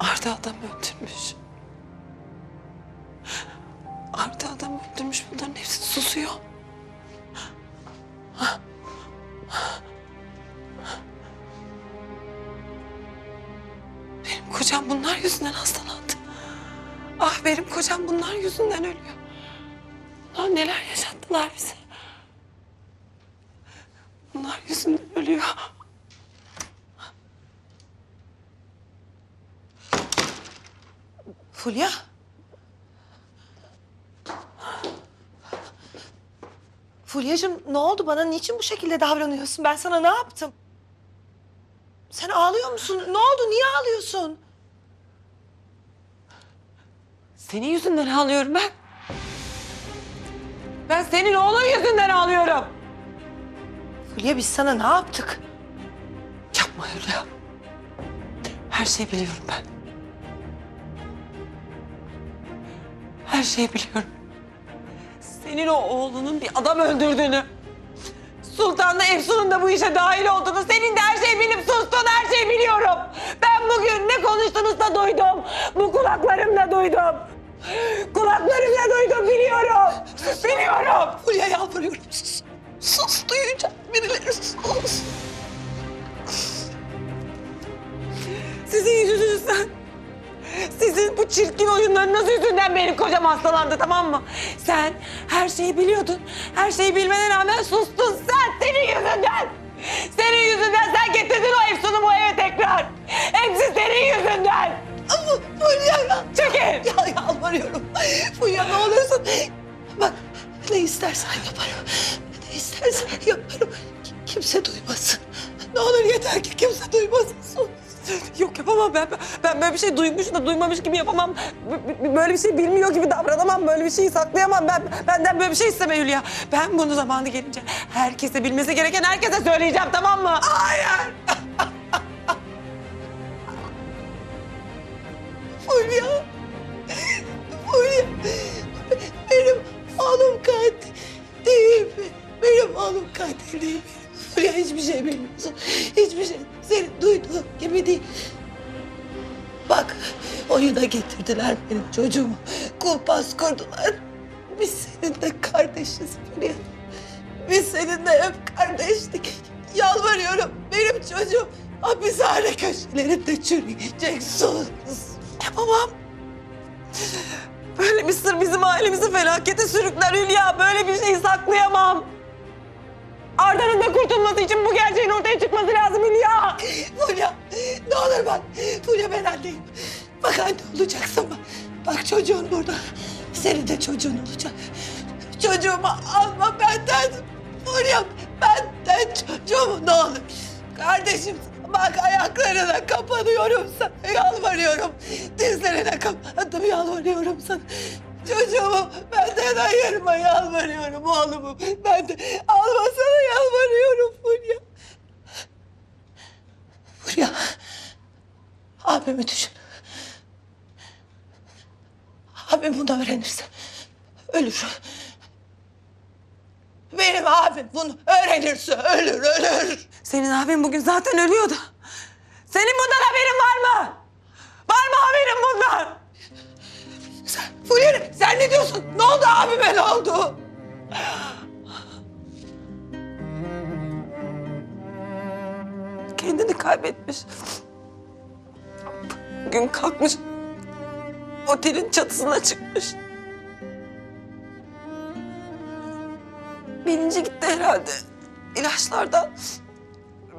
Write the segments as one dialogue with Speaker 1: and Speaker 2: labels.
Speaker 1: Arda adam öldürmüş. Arda adam öldürmüş. Bunların hepsi susuyor. Benim kocam bunlar yüzünden hastalandı. Ah benim kocam bunlar yüzünden ölüyor. Bunlar neler yaşattılar bize. Bunlar yüzünden ölüyor. Fulya.
Speaker 2: Fulya'cığım ne oldu bana? Niçin bu şekilde davranıyorsun? Ben sana ne yaptım? Sen ağlıyor musun? Ne oldu? Niye ağlıyorsun?
Speaker 1: Senin yüzünden ağlıyorum ben. Ben senin oğlun yüzünden ağlıyorum.
Speaker 2: Fulya biz sana ne yaptık?
Speaker 1: Yapma öyle. Her şeyi biliyorum ben. Her şeyi biliyorum. Senin o oğlunun bir adam öldürdüğünü, Sultan'la Efsun'un da bu işe dahil olduğunu, senin de her şeyi bilip sustun, her şeyi biliyorum. Ben bugün ne konuştunuz da duydum. Bu kulaklarımla duydum. Kulaklarımla duydum, biliyorum. Biliyorum.
Speaker 2: Fulya yalvarıyorum sus. Sus duyacak birileri sus.
Speaker 1: Sizin yüzünüzden. Sizin bu çirkin oyunlarınız yüzünden benim kocam hastalandı tamam mı? Sen her şeyi biliyordun. Her şeyi bilmene rağmen sustun. Sen senin yüzünden. Senin yüzünden sen getirdin o Efsun'u bu eve tekrar. Hepsi senin yüzünden.
Speaker 2: Ama Fulya ya.
Speaker 1: Çekil.
Speaker 2: Ya yalvarıyorum. Fulya ne olursun. Bak ne istersen yaparım. İstersen yaparım. Ki- Kimse duymasın. Ne olur yeter ki kimse duymasın.
Speaker 1: Yok yapamam ben. Ben böyle bir şey duymuş da duymamış gibi yapamam. B- b- Böyle bir şey bilmiyor gibi davranamam. Böyle bir şeyi saklayamam. Ben benden böyle bir şey isteme Hülya. Ben bunu zamanı gelince herkese bilmesi gereken herkese söyleyeceğim tamam mı?
Speaker 2: Hayır. Fulya. Fulya. Benim oğlum katil oğlum katil değil? Fulya hiçbir şey bilmiyorsun. Hiçbir şey senin duyduğun gibi değil. Bak oyuna getirdiler benim çocuğumu. Kumpas kurdular. Biz seninle kardeşiz Fulya. Biz seninle hep kardeştik. Yalvarıyorum benim çocuğum hapishane köşelerinde çürüyecek sus.
Speaker 1: Yapamam. Böyle bir sır bizim ailemizi felakete sürükler Hülya. Böyle bir şeyi saklayamam. Arda'nın da kurtulması için bu gerçeğin ortaya çıkması lazım Hülya.
Speaker 2: Fulya ne olur bak. Fulya ben anneyim. Bak anne olacaksın bak. Bak çocuğun burada. Senin de çocuğun olacak. Çocuğumu alma benden. Fulya benden çocuğumu ne olur. Kardeşim bak ayaklarına kapanıyorum sana. Yalvarıyorum. Dizlerine kapandım yalvarıyorum sana. Çocuğumu benden ayırma yalvarıyorum oğlumu. Ben de almasana yalvarıyorum Fulya. Fulya. Abimi düşün. Abim bunu öğrenirse ölür. Benim abim bunu öğrenirse ölür, ölür.
Speaker 1: Senin abin bugün zaten ölüyordu. Senin bundan haberin var mı? Var mı haberin bundan?
Speaker 2: Ne diyorsun? Ne oldu abime ne oldu?
Speaker 1: Kendini kaybetmiş. Bugün kalkmış. Otelin çatısına çıkmış. Bilinci gitti herhalde. İlaçlardan.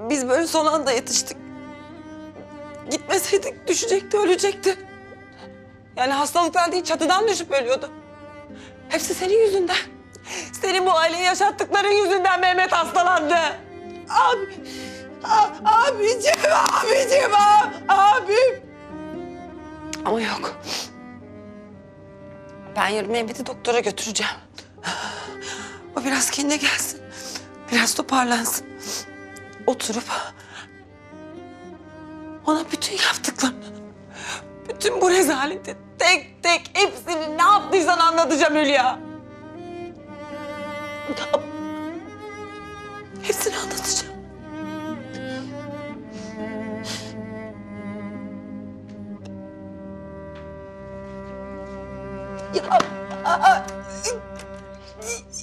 Speaker 1: Biz böyle son anda yetiştik. Gitmeseydik düşecekti, ölecekti. Yani hastalıktan değil çatıdan düşüp ölüyordu. Hepsi senin yüzünden. Senin bu aileyi yaşattıkların yüzünden Mehmet hastalandı.
Speaker 2: Abi, a, abicim, abicim, a, abim.
Speaker 1: Ama yok. Ben yarın Mehmet'i doktora götüreceğim. O biraz kendine gelsin. Biraz toparlansın. Oturup ona bütün yaptıklarını, bütün bu rezaleti tek tek hepsini ne yaptıysan anlatacağım Hülya.
Speaker 2: Hepsini anlatacağım. Ya.